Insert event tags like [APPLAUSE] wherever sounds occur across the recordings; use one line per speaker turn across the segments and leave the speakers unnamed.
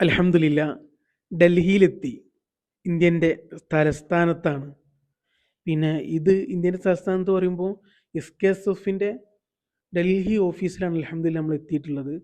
അൽഹംദുലില്ല ഡൽഹിയിലെത്തി. ഇന്ത്യന്റെ തലസ്ഥാനത്താണ്. പിന്നെ ഇത് ഇന്ത്യന്റെ തലസ്ഥാനത്ത് പറയുമ്പോൾ എസ് കെ എസ് എഫിന്റെ ഡൽഹി ഓഫീസിലാണ് അലഹമില്ല നമ്മൾ എത്തിയിട്ടുള്ളത്.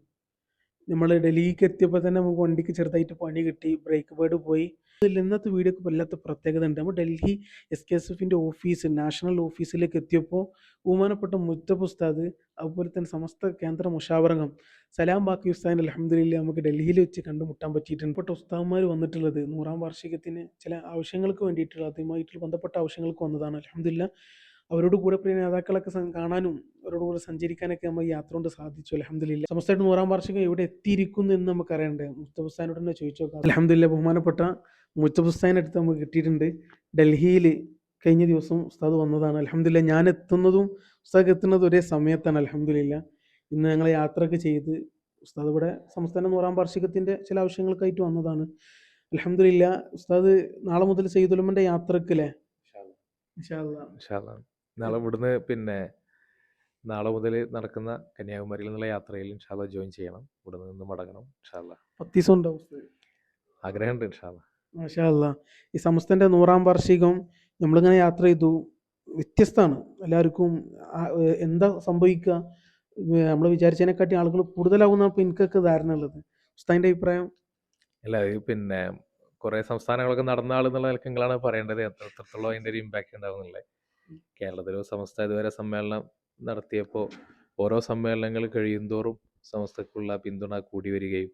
നമ്മൾ ഡൽഹിക്ക് എത്തിയപ്പോൾ തന്നെ നമുക്ക് വണ്ടിക്ക് ചെറുതായിട്ട് പണി കിട്ടി ബ്രേക്ക് പേഡ് പോയി. ഇതിൽ ഇന്നത്തെ വീഡിയോക്ക് വല്ലാത്ത പ്രത്യേകത ഉണ്ട്. നമ്മൾ ഡൽഹി എസ് കെ എസ് എഫിന്റെ ഓഫീസ് നാഷണൽ ഓഫീസിലേക്ക് എത്തിയപ്പോൾ ബഹുമാനപ്പെട്ട മുത്തബ് ഉസ്താദ് അതുപോലെ തന്നെ സമസ്ത കേന്ദ്ര മുഷാവറംഗം സലാം ബാക്കി ഉസ്താദിന് അലഹമ്മദില്ല നമുക്ക് ഡൽഹിയിൽ വെച്ച് കണ്ടുമുട്ടാൻ പറ്റിയിട്ടുണ്ട്. ഇപ്പോൾ ഉസ്താദ്മാർ വന്നിട്ടുള്ളത് നൂറാം വാർഷികത്തിന് ചില ആവശ്യങ്ങൾക്ക് വേണ്ടിയിട്ടുള്ള അതുമായിട്ടുള്ള ബന്ധപ്പെട്ട ആവശ്യങ്ങൾക്ക് വന്നതാണ്. അലഹമ്മദില്ല അവരോട് കൂടെ പ്രിയ നേതാക്കളൊക്കെ കാണാനും അവരോട് കൂടെ സഞ്ചരിക്കാനൊക്കെ നമ്മൾ യാത്ര കൊണ്ട് സാധിച്ചു അലഹമില്ല സമസ്തയുടെ നൂറാം വാർഷികം എവിടെ എത്തിയിരിക്കുന്നു എന്ന് നമുക്ക് അറിയണ്ടേ? മുസ്തഫുസ്താനോട് തന്നെ ചോദിച്ചു നോക്കാം. അലഹമില്ല ബഹുമാനപ്പെട്ട മുസ്തഫുസ്താന്റെ അടുത്ത് നമുക്ക് കിട്ടിയിട്ടുണ്ട്. ഡൽഹിയിൽ കഴിഞ്ഞ ദിവസം ഉസ്താദ് വന്നതാണ്. അലഹമില്ല ഞാൻ എത്തുന്നതും ഉസ്താദ് എത്തുന്നതും ഒരേ സമയത്താണ് അലഹമില്ല ഇന്ന് ഞങ്ങൾ യാത്രയൊക്കെ ചെയ്ത് ഉസ്താദ് ഇവിടെ സംസ്ഥാന നൂറാം വാർഷികത്തിന്റെ ചില ആവശ്യങ്ങൾക്കായിട്ട് വന്നതാണ്. അലഹമില്ല ഉസ്താദ് നാളെ മുതൽ സയ്യിദുലമ്മന്റെ യാത്രക്കല്ലേ ഇൻഷാല്ലാ.
ഇൻഷാല്ലാ. നാളെ ഇവിടുന്ന് പിന്നെ നാളെ മുതൽ നടക്കുന്ന കന്യാകുമാരിയിൽ നിന്നുള്ള യാത്രയിൽ ഇൻഷാല്ല ജോയിൻ ചെയ്യണം. ഇവിടെ നിന്ന് മടങ്ങണം ഇൻഷാല്ല
പത്ത് ദിവസം ഉണ്ടാവും
ആഗ്രഹമുണ്ട് ഇൻഷാല്ല
മാഷാ അല്ലാ. ഈ സമസ്തന്റെ നൂറാം വാർഷികം നമ്മളിങ്ങനെ യാത്ര ചെയ്തു വ്യത്യസ്തമാണ് എല്ലാവർക്കും എന്താ സംഭവിക്കുക നമ്മൾ വിചാരിച്ചതിനെക്കാട്ടി ആളുകൾ കൂടുതലാവുന്ന ഇപ്പോൾ എനിക്കൊക്കെ ധാരണ ഉള്ളത്. ഉസ്താദിന്റെ അഭിപ്രായം?
അല്ല പിന്നെ കുറേ സംസ്ഥാനങ്ങളൊക്കെ നടന്ന ആളെന്നുള്ള നിലയ്ക്ക് നിങ്ങളാണ് പറയേണ്ടത്. എത്ര എത്രത്തോളം അതിന്റെ ഒരു ഇമ്പാക്റ്റ് ഉണ്ടാവുന്നുള്ളത് കേരളത്തിൽ സമസ്ത ഇതുവരെ സമ്മേളനം നടത്തിയപ്പോൾ ഓരോ സമ്മേളനങ്ങൾ കഴിയുന്തോറും സമസ്തക്കുള്ള പിന്തുണ കൂടി വരികയും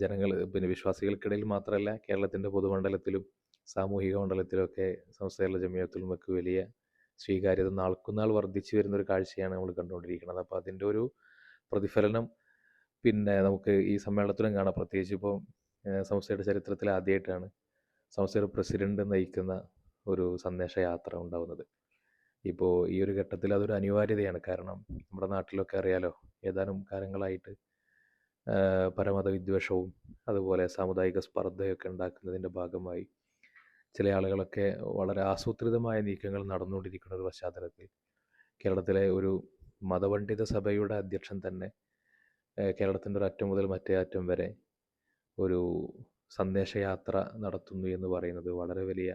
ജനങ്ങൾ പിന്നെ വിശ്വാസികൾക്കിടയിൽ മാത്രമല്ല കേരളത്തിന്റെ പൊതുമണ്ഡലത്തിലും സാമൂഹിക മണ്ഡലത്തിലൊക്കെ സംസ്ഥാന ജമിയത്തിലും ഒക്കെ വലിയ സ്വീകാര്യത നാൾക്കുനാൾ വർദ്ധിച്ചു വരുന്ന ഒരു കാഴ്ചയാണ് നമ്മൾ കണ്ടുകൊണ്ടിരിക്കുന്നത്. അപ്പോൾ അതിന്റെ ഒരു പ്രതിഫലനം പിന്നെ നമുക്ക് ഈ സമ്മേളനത്തിലും കാണാം. പ്രത്യേകിച്ച് ഇപ്പോൾ സംസ്ഥയുടെ ചരിത്രത്തിൽ ആദ്യമായിട്ടാണ് സംസ്ഥയുടെ പ്രസിഡന്റ് നയിക്കുന്ന ഒരു സന്ദേശയാത്ര ഉണ്ടാവുന്നത്. ഇപ്പോൾ ഈ ഒരു ഘട്ടത്തിൽ അതൊരു അനിവാര്യതയാണ്. കാരണം നമ്മുടെ നാട്ടിലൊക്കെ അറിയാലോ ഏതാനും കാലങ്ങളായിട്ട് പരമത വിദ്വേഷവും അതുപോലെ സാമുദായിക സ്പർദ്ധയൊക്കെ ഉണ്ടാക്കുന്നതിന്റെ ഭാഗമായി ചില ആളുകളൊക്കെ വളരെ ആസൂത്രിതമായ നീക്കങ്ങൾ നടന്നുകൊണ്ടിരിക്കുന്ന ഒരു പശ്ചാത്തലത്തിൽ കേരളത്തിലെ ഒരു മതപണ്ഡിത സഭയുടെ അധ്യക്ഷൻ തന്നെ കേരളത്തിന്റെ ഒരു അറ്റം മുതൽ മറ്റേ അറ്റം വരെ ഒരു സന്ദേശയാത്ര നടത്തുന്നു എന്ന് പറയുന്നത് വളരെ വലിയ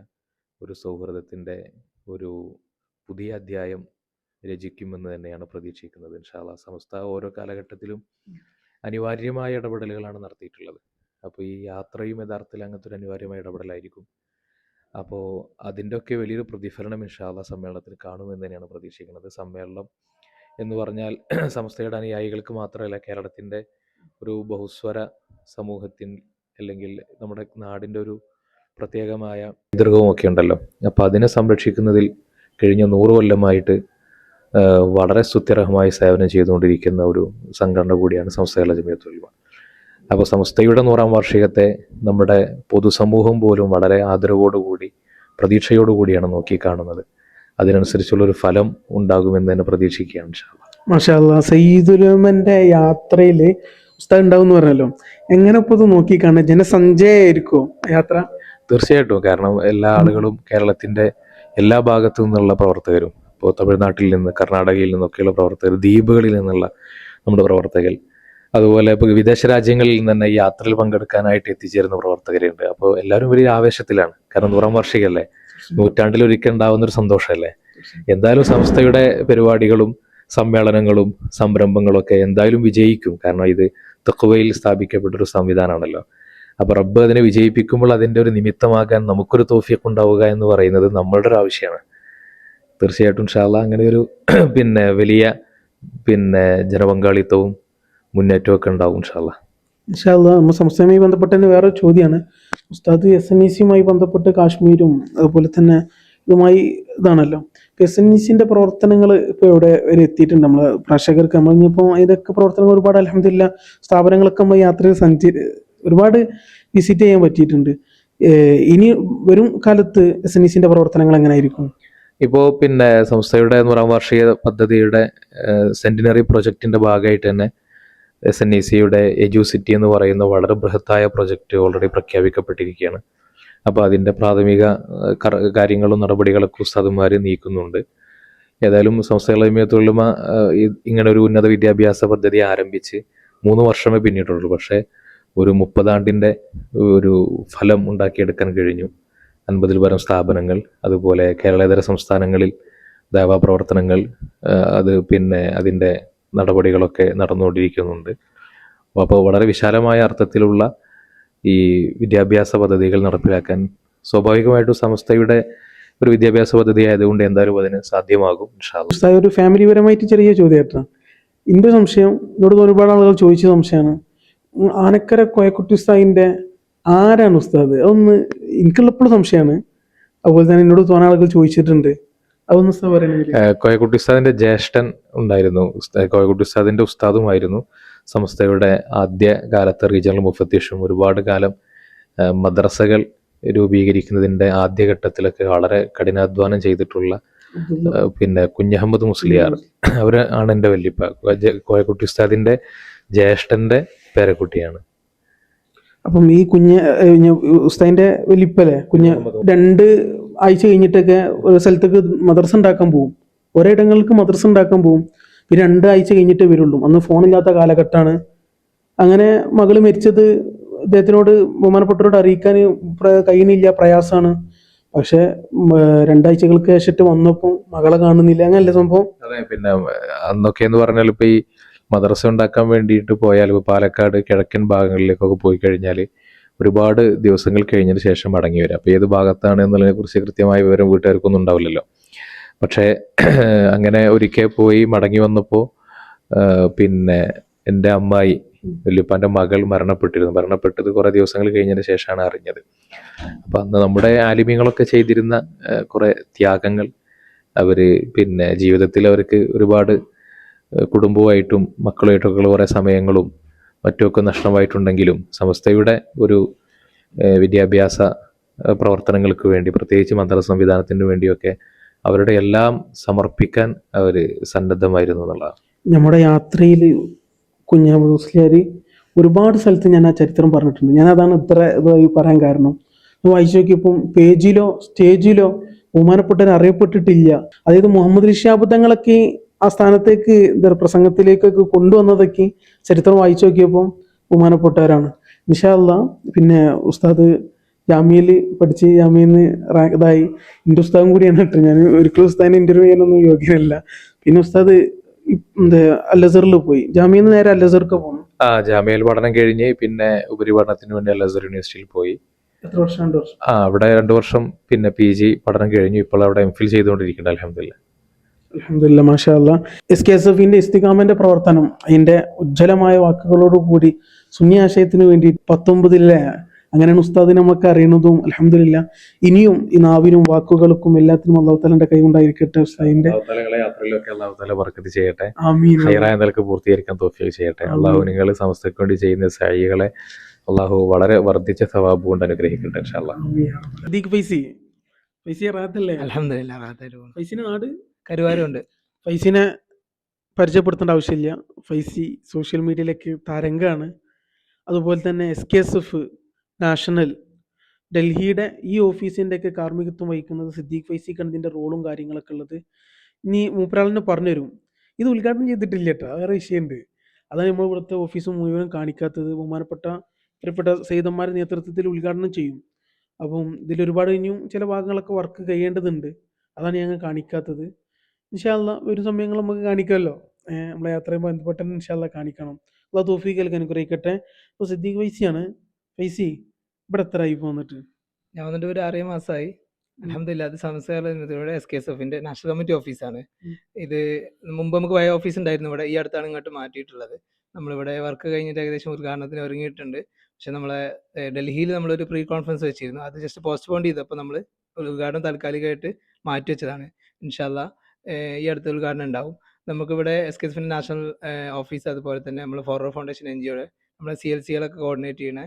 ഒരു സൗഹൃദത്തിന്റെ ഒരു പുതിയ അധ്യായം രചിക്കുമെന്ന് തന്നെയാണ് പ്രതീക്ഷിക്കുന്നത്. ഇൻഷാല്ല സംസ്ഥ ഓരോ കാലഘട്ടത്തിലും അനിവാര്യമായ ഇടപെടലുകളാണ് നടത്തിയിട്ടുള്ളത്. അപ്പോൾ ഈ യാത്രയും യഥാർത്ഥത്തിൽ അങ്ങനത്തെ ഒരു അനിവാര്യമായ ഇടപെടലായിരിക്കും. അപ്പോൾ അതിന്റെ ഒക്കെ വലിയൊരു പ്രതിഫലനം ഇൻഷാല്ല സമ്മേളനത്തിൽ കാണുമെന്ന് തന്നെയാണ് പ്രതീക്ഷിക്കുന്നത്. സമ്മേളനം എന്ന് പറഞ്ഞാൽ [CLEARS THROAT] സംസ്ഥയുടെ അനുയായികൾക്ക് മാത്രമല്ല കേരളത്തിന്റെ ഒരു ബഹുസ്വര സമൂഹത്തിൽ അല്ലെങ്കിൽ നമ്മുടെ നാടിന്റെ ഒരു പ്രത്യേകമായ പൈതൃകവും ഒക്കെ ഉണ്ടല്ലോ. അപ്പോൾ അതിനെ സംരക്ഷിക്കുന്നതിൽ കഴിഞ്ഞ നൂറ് കൊല്ലമായിട്ട് വളരെ സ്തുത്യർഹമായി സേവനം ചെയ്തുകൊണ്ടിരിക്കുന്ന ഒരു സംഘടന കൂടിയാണ് സംസ്ഥ ജമിയത്തുൽമ അപ്പോൾ സംസ്ഥയുടെ നൂറാം വാർഷികത്തെ നമ്മുടെ പൊതുസമൂഹം പോലും വളരെ ആദരവോടുകൂടി പ്രതീക്ഷയോടുകൂടിയാണ് നോക്കിക്കാണുന്നത്. അതിനനുസരിച്ചുള്ള ഒരു ഫലം ഉണ്ടാകുമെന്ന് തന്നെ പ്രതീക്ഷിക്കുകയാണ്.
മാഷാല്ല സയ്യിദുലമന്റെ യാത്രയിൽ ഉസ്താദ് ഉണ്ടാവും എന്ന് പറഞ്ഞല്ലോ. എങ്ങനെ ഇപ്പോൾ ഇത് നോക്കിക്കാണ് ജനസഞ്ചയായിരിക്കോ യാത്ര?
തീർച്ചയായിട്ടും. കാരണം എല്ലാ ആളുകളും കേരളത്തിന്റെ എല്ലാ ഭാഗത്തു നിന്നുള്ള പ്രവർത്തകരും ഇപ്പോൾ തമിഴ്നാട്ടിൽ നിന്ന് കർണാടകയിൽ നിന്നൊക്കെയുള്ള പ്രവർത്തകർ ദ്വീപുകളിൽ നിന്നുള്ള നമ്മുടെ പ്രവർത്തകർ അതുപോലെ ഇപ്പോൾ വിദേശ രാജ്യങ്ങളിൽ നിന്ന് തന്നെ യാത്രയിൽ പങ്കെടുക്കാനായിട്ട് എത്തിച്ചേരുന്ന പ്രവർത്തകരുണ്ട്. അപ്പോൾ എല്ലാവരും വലിയ ആവേശത്തിലാണ്. കാരണം നൂറാം വാർഷികമല്ലേ നൂറ്റാണ്ടിൽ ഒരിക്കൽ ഉണ്ടാവുന്ന ഒരു സന്തോഷമല്ലേ എന്തായാലും സംസ്ഥയുടെ പരിപാടികളും സമ്മേളനങ്ങളും സംരംഭങ്ങളൊക്കെ എന്തായാലും വിജയിക്കും. കാരണം ഇത് തെക്കുവയിൽ സ്ഥാപിക്കപ്പെട്ടൊരു സംവിധാനമാണല്ലോ. അപ്പൊ റബ്ബ് അതിനെ വിജയിപ്പിക്കുമ്പോൾ അതിന്റെ ഒരു നിമിത്തമാകാൻ നമുക്കൊരു തോഫിയൊക്കെ ഉണ്ടാവുക എന്ന് പറയുന്നത് നമ്മളുടെ ഒരു ആവശ്യമാണ്. തീർച്ചയായിട്ടും ഷാല അങ്ങനെ ഒരു പിന്നെ വലിയ പിന്നെ ജനപങ്കാളിത്തവും മുന്നേറ്റവും ഒക്കെ ഉണ്ടാവും ഷാല
ഇൻഷാല്ല നമ്മൾ സംസ്ഥാനവുമായി ബന്ധപ്പെട്ട് വേറെ ചോദ്യമാണ്. ഉസ്താദ് എസ് എൻ ഇ സിയുമായി ബന്ധപ്പെട്ട് കാശ്മീരും അതുപോലെ തന്നെ ഇതുമായി ഇതാണല്ലോ. എസ് എൻ ഇ സിന്റെ പ്രവർത്തനങ്ങൾ ഇപ്പോൾ എവിടെ വരെ എത്തിയിട്ടുണ്ട്? നമ്മൾ പ്രേക്ഷകർക്ക് നമ്മൾ ഇനിയിപ്പോൾ ഇതൊക്കെ പ്രവർത്തനങ്ങൾ ഒരുപാട് അലഹമില്ല സ്ഥാപനങ്ങളൊക്കെ നമ്മൾ യാത്രയിൽ സഞ്ചരി ഒരുപാട് വിസിറ്റ് ചെയ്യാൻ പറ്റിയിട്ടുണ്ട്. ഇനി വരും കാലത്ത് എസ് എൻ ഇ സിന്റെ പ്രവർത്തനങ്ങൾ എങ്ങനെയായിരിക്കും?
ഇപ്പോൾ പിന്നെ സംസ്ഥയുടെ നൂറാം വാർഷിക പദ്ധതിയുടെ സെന്റിനറി പ്രൊജക്ടിന്റെ ഭാഗമായിട്ട് തന്നെ എസ് എൻ ഇ സിയുടെ എജു സിറ്റി എന്ന് പറയുന്ന വളരെ ബൃഹത്തായ പ്രൊജക്റ്റ് ഓൾറെഡി പ്രഖ്യാപിക്കപ്പെട്ടിരിക്കുകയാണ്. അപ്പോൾ അതിന്റെ പ്രാഥമിക കാര്യങ്ങളും നടപടികളൊക്കെ ഉസ്താദന്മാർ നീക്കുന്നുണ്ട്. ഏതായാലും സംസ്ഥകളെ തൊഴിലുമ ഇങ്ങനെ ഒരു മുപ്പതാണ്ടിന്റെ ഒരു ഫലം ഉണ്ടാക്കിയെടുക്കാൻ കഴിഞ്ഞു. അൻപതിൽ പരം സ്ഥാപനങ്ങൾ അതുപോലെ കേരളേതര സംസ്ഥാനങ്ങളിൽ ദേവാ പ്രവർത്തനങ്ങൾ അത് പിന്നെ അതിന്റെ നടപടികളൊക്കെ നടന്നുകൊണ്ടിരിക്കുന്നുണ്ട്. അപ്പോൾ വളരെ വിശാലമായ അർത്ഥത്തിലുള്ള ഈ വിദ്യാഭ്യാസ പദ്ധതികൾ നടപ്പിലാക്കാൻ സ്വാഭാവികമായിട്ടും സംസ്ഥയുടെ ഒരു വിദ്യാഭ്യാസ പദ്ധതി ആയതുകൊണ്ട് എന്തായാലും അതിന് സാധ്യമാകും
ഒരു ഫാമിലി പരമായിട്ട് ചെറിയ ചോദ്യം എന്റെ സംശയം എന്നോട് ഒരുപാട് ആളുകൾ ചോദിച്ച സംശയമാണ്. ആനക്കര കോയക്കുട്ടി ഉസ്താദിന്റെ ആരാണ് ഉസ്താദ്? അതൊന്ന് എനിക്കുള്ളപ്പോഴും സംശയമാണ്. അതുപോലെ തന്നെ എന്നോട് തോന്നാൻ ആളുകൾ ചോദിച്ചിട്ടുണ്ട്. അതൊന്ന് ഉസ്താദ് പറയണെങ്കിൽ
കോയക്കുട്ടി ഉസ്താദിന്റെ ജ്യേഷ്ഠൻ ഉണ്ടായിരുന്നു. കോയക്കുട്ടി ഉസ്താദിന്റെ ഉസ്താദുമായിരുന്നു. സംസ്ഥയുടെ ആദ്യ കാലത്തെ റീജിയണൽ മുഫത്തീഷും ഒരുപാട് കാലം മദ്രസകൾ രൂപീകരിക്കുന്നതിന്റെ ആദ്യഘട്ടത്തിലൊക്കെ വളരെ കഠിനാധ്വാനം ചെയ്തിട്ടുള്ള പിന്നെ കുഞ്ഞഹമ്മദ് മുസ്ലിയാർ. അവരാണ് ആണ് എന്റെ വല്യപ്പ കോയക്കുട്ടി ഉസ്താദിന്റെ ജ്യേഷ്ഠന്റെ പേരക്കുട്ടിയാണ്.
അപ്പം ഈ കുഞ്ഞ് ഉസ്താദിന്റെ വലിപ്പല്ലേ കുഞ്ഞ് രണ്ട് ആഴ്ച കഴിഞ്ഞിട്ടൊക്കെ ഒരു സ്ഥലത്തേക്ക് മദർസ ഉണ്ടാക്കാൻ പോകും ഓരോ ഇടങ്ങൾക്ക് മദർസ ഉണ്ടാക്കാൻ പോകും പിന്നെ രണ്ട് ആഴ്ച കഴിഞ്ഞിട്ടേ വരുള്ളൂ. അന്ന് ഫോണില്ലാത്ത കാലഘട്ടമാണ്. അങ്ങനെ മകൾ മരിച്ചത് ഇദ്ദേഹത്തിനോട് ബഹുമാനപ്പെട്ടവരോട് അറിയിക്കാൻ കഴിയുന്നില്ല പ്രയാസമാണ്. പക്ഷെ രണ്ടാഴ്ചകൾക്ക് ശേഷം വന്നപ്പോൾ മകളെ കാണുന്നില്ല. അങ്ങനല്ല സംഭവം?
അതെ പിന്നെ അന്നൊക്കെ എന്ന് പറഞ്ഞാൽ ഇപ്പൊ ഈ മദ്രസ ഉണ്ടാക്കാൻ വേണ്ടിയിട്ട് പോയാൽ ഇപ്പോൾ പാലക്കാട് കിഴക്കൻ ഭാഗങ്ങളിലേക്കൊക്കെ പോയി കഴിഞ്ഞാൽ ഒരുപാട് ദിവസങ്ങൾ കഴിഞ്ഞതിന് ശേഷം മടങ്ങി വരും. അപ്പോൾ ഏത് ഭാഗത്താണ് എന്നുള്ളതിനെ കുറിച്ച് കൃത്യമായ വിവരം വീട്ടുകാർക്കൊന്നും ഉണ്ടാവില്ലല്ലോ. പക്ഷേ [CLEARS THROAT] അങ്ങനെ ഒരിക്കൽ പോയി മടങ്ങി വന്നപ്പോൾ പിന്നെ എന്റെ അമ്മായി വല്യപ്പാന്റെ മകൾ മരണപ്പെട്ടിരുന്നു. മരണപ്പെട്ടത് കുറേ ദിവസങ്ങൾ കഴിഞ്ഞതിന് ശേഷമാണ് അറിഞ്ഞത്. അപ്പം അന്ന് നമ്മുടെ ആലിമ്യങ്ങളൊക്കെ ചെയ്തിരുന്ന കുറേ ത്യാഗങ്ങൾ അവർ പിന്നെ ജീവിതത്തിൽ അവർക്ക് ഒരുപാട് കുടുംബവുമായിട്ടും മക്കളുമായിട്ടൊക്കെയുള്ള കുറേ സമയങ്ങളും മറ്റുമൊക്കെ നഷ്ടമായിട്ടുണ്ടെങ്കിലും സമസ്തയുടെ ഒരു വിദ്യാഭ്യാസ പ്രവർത്തനങ്ങൾക്ക് വേണ്ടി പ്രത്യേകിച്ച് മന്ത്ര സംവിധാനത്തിന് വേണ്ടിയൊക്കെ അവരുടെ എല്ലാം സമർപ്പിക്കാൻ അവർ സന്നദ്ധമായിരുന്നു എന്നുള്ളതാണ്.
നമ്മുടെ യാത്രയിൽ കുഞ്ഞഹമ്മദ് ഒരുപാട് സ്ഥലത്ത് ഞാൻ ആ ചരിത്രം പറഞ്ഞിട്ടുണ്ട്. ഞാൻ അതാണ് ഇത്ര ഇതായി പറയാൻ കാരണം. വായിച്ചു നോക്കിയപ്പം പേജിലോ സ്റ്റേജിലോ ബഹുമാനപ്പെട്ടവർ അറിയപ്പെട്ടിട്ടില്ല. അതായത് മുഹമ്മദ് ഋഷാബുദ്ധങ്ങളൊക്കെ ആ സ്ഥാനത്തേക്ക് പ്രസംഗത്തിലേക്കൊക്കെ കൊണ്ടുവന്നതൊക്കെ ചരിത്രം വായിച്ചു നോക്കിയപ്പോൾ ബഹുമാനപ്പെട്ടവരാണ്. നിഷാല്ല പിന്നെ ഉസ്താദ് ജാമ്യയിൽ പഠിച്ച് ജാമ്യയിൽ നിന്ന് റാങ്ക് ഇതായി. എന്റെ ഉസ്താദും കൂടിയാണ് കേട്ടോ. ഞാൻ ഒരിക്കലും ഉസ്താദിനെ ഇന്റർവ്യൂ ചെയ്യാനൊന്നും യോഗ്യനല്ല പിന്നെ ഉസ്താദ് എന്താ അല്ലസറിൽ പോയി. ജാമ്യയിൽ നിന്ന് നേരെ അല്ലസർക്ക് പോകണം
ആ ജാമ്യയിൽ പഠനം കഴിഞ്ഞ് പിന്നെ ഉപരിപഠനത്തിന് വേണ്ടി അല്ലസർ യൂണിവേഴ്സിറ്റിയിൽ പോയി.
എത്ര വർഷം? രണ്ട് വർഷം.
ആ അവിടെ രണ്ട് വർഷം പിന്നെ പി ജി പഠനം കഴിഞ്ഞു. ഇപ്പോൾ അവിടെ എം ഫിൽ ചെയ്തുകൊണ്ടിരിക്കുന്നുണ്ട് അലഹമില്ല
അലഹമില്ല മാഷാ അല്ല എസ് കെ എസ് എഫിന്റെ ഇസ്തികാമന്റെ പ്രവർത്തനം അതിന്റെ ഉജ്ജ്വലമായ വാക്കുകളോട് കൂടി സുന്നി ആശയത്തിന് വേണ്ടി പത്തൊമ്പതിലെ അങ്ങനെയാണ് ഉസ്താദ് നമുക്ക് അറിയുന്നതും അലഹമില്ല ഇനിയും ഈ നാവിനും വാക്കുകൾക്കും എല്ലാത്തിനും അള്ളാഹുത്തലന്റെ കൈ ഉണ്ടായിരിക്കട്ടെ ഉസ്താദിന്റെ
യാത്രയിലൊക്കെ ചെയ്യട്ടെ.
ആമീൻ.
ഹൈറായ നിലയ്ക്ക് പൂർത്തീകരിക്കാൻ തോഫിയൊക്കെ ചെയ്യട്ടെ. അള്ളാഹു നിങ്ങൾ സമസ്തയ്ക്ക് വേണ്ടി ചെയ്യുന്ന സഹായികളെ അള്ളാഹു വളരെ വർദ്ധിച്ച സ്വഭാവം കൊണ്ട് അനുഗ്രഹിക്കട്ടെ പൈസ
പൈസ സദീഖ് ഫൈസി ഫൈസി റാത്തല്ലേ?
അലഹമില്ല റാത്തല്ലേ പോകുന്നു
നാട്?
കരുവാരുണ്ട്.
ഫൈസിനെ പരിചയപ്പെടുത്തേണ്ട ആവശ്യമില്ല. ഫൈസി സോഷ്യൽ മീഡിയയിലേക്ക് തരംഗമാണ്. അതുപോലെ തന്നെ S K S F national ഡൽഹിയുടെ ഈ ഓഫീസിന്റെയൊക്കെ കാർമ്മികത്വം വഹിക്കുന്നത് സിദ്ദീഖ് ഫൈസി കണ്ടതിന്റെ റോളും കാര്യങ്ങളൊക്കെ ഉള്ളത്. ഇനി മൂപ്പരാളിനെ പറഞ്ഞുതരും. ഇത് ഉദ്ഘാടനം ചെയ്തിട്ടില്ല കേട്ടോ. വേറെ വിഷയമുണ്ട്. അതാണ് നമ്മൾ ഇവിടുത്തെ ഓഫീസ് മുഴുവൻ കാണിക്കാത്തത്. ബഹുമാനപ്പെട്ട പ്രിയപ്പെട്ട സൈതന്മാരുടെ നേതൃത്വത്തിൽ ഉദ്ഘാടനം ചെയ്യും. അപ്പം ഇതിലൊരുപാട് ഇനിയും ചില ഭാഗങ്ങളൊക്കെ വർക്ക് ചെയ്യേണ്ടതുണ്ട്. അതാണ് ഞങ്ങൾ കാണിക്കാത്തത്. ഇൻഷാല്ല ഒരു സമയങ്ങൾ നമുക്ക് കാണിക്കാമല്ലോ. നമ്മളെ യാത്രയുമായി ബന്ധപ്പെട്ട് ഇൻഷാല്ല കാണിക്കണം. അള്ളാഹ് തോഫീക്ക് നൽകാൻ കുറയിക്കട്ടെ അപ്പോൾ സിദ്ദീഖ് ഫൈസിയാണ് ഫൈസി ഇവിടെ എത്ര ആയി പോന്നിട്ട്
ഞാൻ വന്നിട്ട് ഒരു ആറേ മാസമായി അലഹമില്ല അത് സംസ്ഥാന എസ് കെ എസ് എഫിന്റെ നാഷണൽ കമ്മിറ്റി ഓഫീസാണ്. ഇത് മുമ്പ് നമുക്ക് വയ ഓഫീസ് ഉണ്ടായിരുന്നു. ഇവിടെ ഈ അടുത്താണ് ഇങ്ങോട്ട് മാറ്റിയിട്ടുള്ളത്. നമ്മളിവിടെ വർക്ക് കഴിഞ്ഞിട്ട് ഏകദേശം ഉദ്ഘാടനത്തിന് ഒരുങ്ങിയിട്ടുണ്ട്. പക്ഷെ നമ്മളെ ഡൽഹിയിൽ നമ്മളൊരു പ്രീ കോൺഫറൻസ് വെച്ചിരുന്നു. അത് ജസ്റ്റ് പോസ്റ്റ്പോൺ ചെയ്തപ്പോൾ നമ്മൾ ഉദ്ഘാടനം താൽക്കാലികമായിട്ട് മാറ്റി വെച്ചതാണ്. ഇൻഷാല്ല ഈ അടുത്ത ഉദ്ഘാടനം ഉണ്ടാവും. നമുക്കിവിടെ S K S national office അതുപോലെ തന്നെ നമ്മൾ ഫോറോ ഫൗണ്ടേഷൻ എൻ ജിയുടെ നമ്മളെ സി എൽ സികളൊക്കെ കോർഡിനേറ്റ് ചെയ്യുന്ന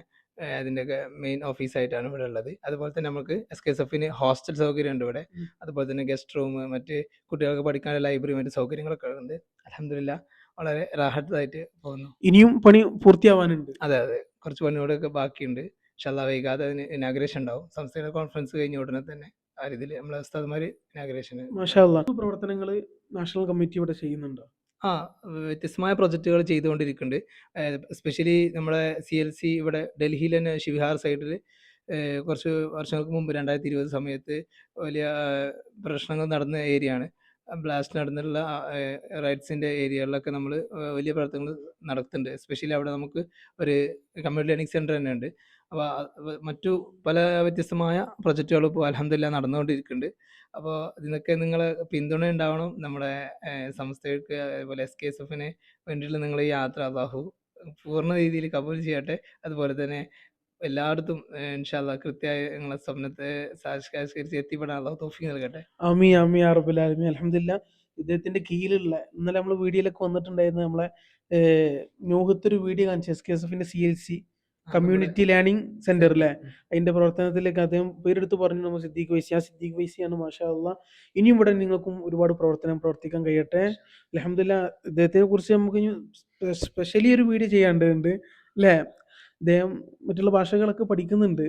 അതിന്റെയൊക്കെ മെയിൻ ഓഫീസായിട്ടാണ് ഇവിടെ ഉള്ളത്. അതുപോലെ തന്നെ നമുക്ക് എസ് കെ എസ് എഫിന് ഹോസ്റ്റൽ സൗകര്യം ഉണ്ട് ഇവിടെ. അതുപോലെ തന്നെ ഗസ്റ്റ് റൂം മറ്റ് കുട്ടികൾക്ക് പഠിക്കാനുള്ള ലൈബ്രറി മറ്റ് സൗകര്യങ്ങളൊക്കെ ഉണ്ട്. അലഹമില്ല വളരെ റാഹത്തായിട്ട് പോകുന്നു.
ഇനിയും പണി പൂർത്തിയാവാനുണ്ട്.
അതെ അതെ. കുറച്ച് പണിയോടൊക്കെ ബാക്കിയുണ്ട്. ഇൻഷാല്ലാ വൈകാതെ അതിന് ഇനാഗ്രേഷൻ ഉണ്ടാവും. സംസ്ഥാന കോൺഫറൻസ് കഴിഞ്ഞ ഉടനെ തന്നെ. ആ രീതിയിൽ നമ്മളെ ഉസ്താദ്മാർ ഇനാഗ്രേഷൻ
മാഷാല്ല പ്രവർത്തനങ്ങൾ നാഷണൽ കമ്മിറ്റി ഇവിടെ ചെയ്യുന്നുണ്ടോ?
ആ വ്യത്യസ്തമായ പ്രൊജക്റ്റുകൾ ചെയ്തുകൊണ്ടിരിക്കുന്നുണ്ട്. എസ്പെഷ്യലി നമ്മുടെ സി എൽ സി ഇവിടെ ഡൽഹിയിൽ തന്നെ ശിവഹാർ സൈഡിൽ കുറച്ച് വർഷങ്ങൾക്ക് മുമ്പ് രണ്ടായിരത്തി ഇരുപത് സമയത്ത് വലിയ പ്രശ്നങ്ങൾ നടന്ന ഏരിയ ആണ്. ബ്ലാസ്റ്റ് നടന്നിട്ടുള്ള റൈറ്റ്സിന്റെ ഏരിയകളിലൊക്കെ നമ്മൾ വലിയ പ്രവർത്തനങ്ങൾ നടത്തുന്നുണ്ട്. എസ്പെഷ്യലി അവിടെ നമുക്ക് ഒരു കമ്മ്യൂണിറ്റി ലേണിംഗ് സെന്റർ തന്നെ ഉണ്ട് അപ്പോൾ മറ്റു പല വ്യത്യസ്തമായ പ്രൊജക്റ്റുകളും ഇപ്പോൾ അലഹമില്ല നടന്നുകൊണ്ടിരിക്കുന്നുണ്ട്. അപ്പോൾ ഇതിനൊക്കെ നിങ്ങൾ പിന്തുണ ഉണ്ടാവണം നമ്മുടെ സംസ്ഥയ്ക്ക് അതുപോലെ എസ് കെ എസ് എഫിന് വേണ്ടിയിട്ടുള്ള നിങ്ങളുടെ യാത്ര ബാഹു പൂർണ രീതിയിൽ കബൂൽ ചെയ്യട്ടെ. അതുപോലെ തന്നെ എല്ലായിടത്തും കൃത്യമായി നിങ്ങളെ സ്വപ്നത്തെ സാക്ഷാത്കരിച്ച് എത്തിപ്പെടാൻ അള്ളാഹു തോഫിക്ക് നൽകട്ടെ.
അമി അമി അറബുൽ ആലമി അലഹമില്ല ഇദ്ദേഹത്തിന്റെ കീഴിലുള്ള ഇന്നലെ നമ്മൾ വീഡിയോയിലൊക്കെ വന്നിട്ടുണ്ടായിരുന്നു നമ്മളെ ന്യൂഹത്തൊരു വീഡിയോ കാണിച്ചു. എസ് കെ എസ് എഫിന്റെ C L C community learning centre അല്ലേ അതിന്റെ പ്രവർത്തനത്തിലേക്ക് അദ്ദേഹം പേരെടുത്ത് പറഞ്ഞു നമ്മൾ സിദ്ദീഖ് വൈസി. ആ സിദ്ദീഖ് വൈസിയാണ് മാഷാ ഇനിയും ഇവിടെ നിങ്ങൾക്കും ഒരുപാട് പ്രവർത്തനം പ്രവർത്തിക്കാൻ കഴിയട്ടെ. അലഹമില്ല അദ്ദേഹത്തിനെ കുറിച്ച് നമുക്ക് സ്പെഷ്യലി ഒരു വീഡിയോ ചെയ്യേണ്ടതുണ്ട് അല്ലേ അദ്ദേഹം മറ്റുള്ള ഭാഷകളൊക്കെ പഠിക്കുന്നുണ്ട്.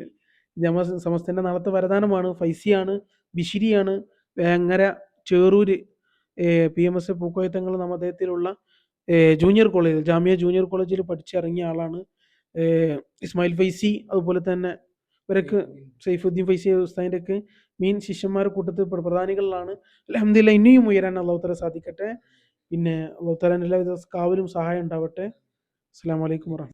നമ്മ സമസ്തന്റെ നാളത്തെ വരദാനമാണ്. ഫൈസിയാണ് ബിഷിരിയാണ് Vengara Cherur P M S പൂക്കോയത്തങ്ങൾ നാം അദ്ദേഹത്തിലുള്ള ഏഹ് ജൂനിയർ കോളേജിൽ ജാമ്യ ജൂനിയർ കോളേജിൽ പഠിച്ചിറങ്ങിയ ആളാണ്. ഇസ്മായിൽ ഫൈസി അതുപോലെ തന്നെ ഇവരൊക്കെ സൈഫുദ്ദീൻ ഫൈസി ഉസ്താദിന്റെ ഒക്കെ മെയിൻ ശിഷ്യന്മാരുടെ കൂട്ടത്തിൽ പ്ര- പ്രധാനികളിലാണ്. അലഹമില്ല ഇനിയും ഉയരാൻ അള്ളാഹു തല സാധിക്കട്ടെ. പിന്നെ അള്ളാഹു തലാൻ എല്ലാവിധ കാവലും സഹായം ഉണ്ടാവട്ടെ. അസ്സാം വലൈക്കും വാ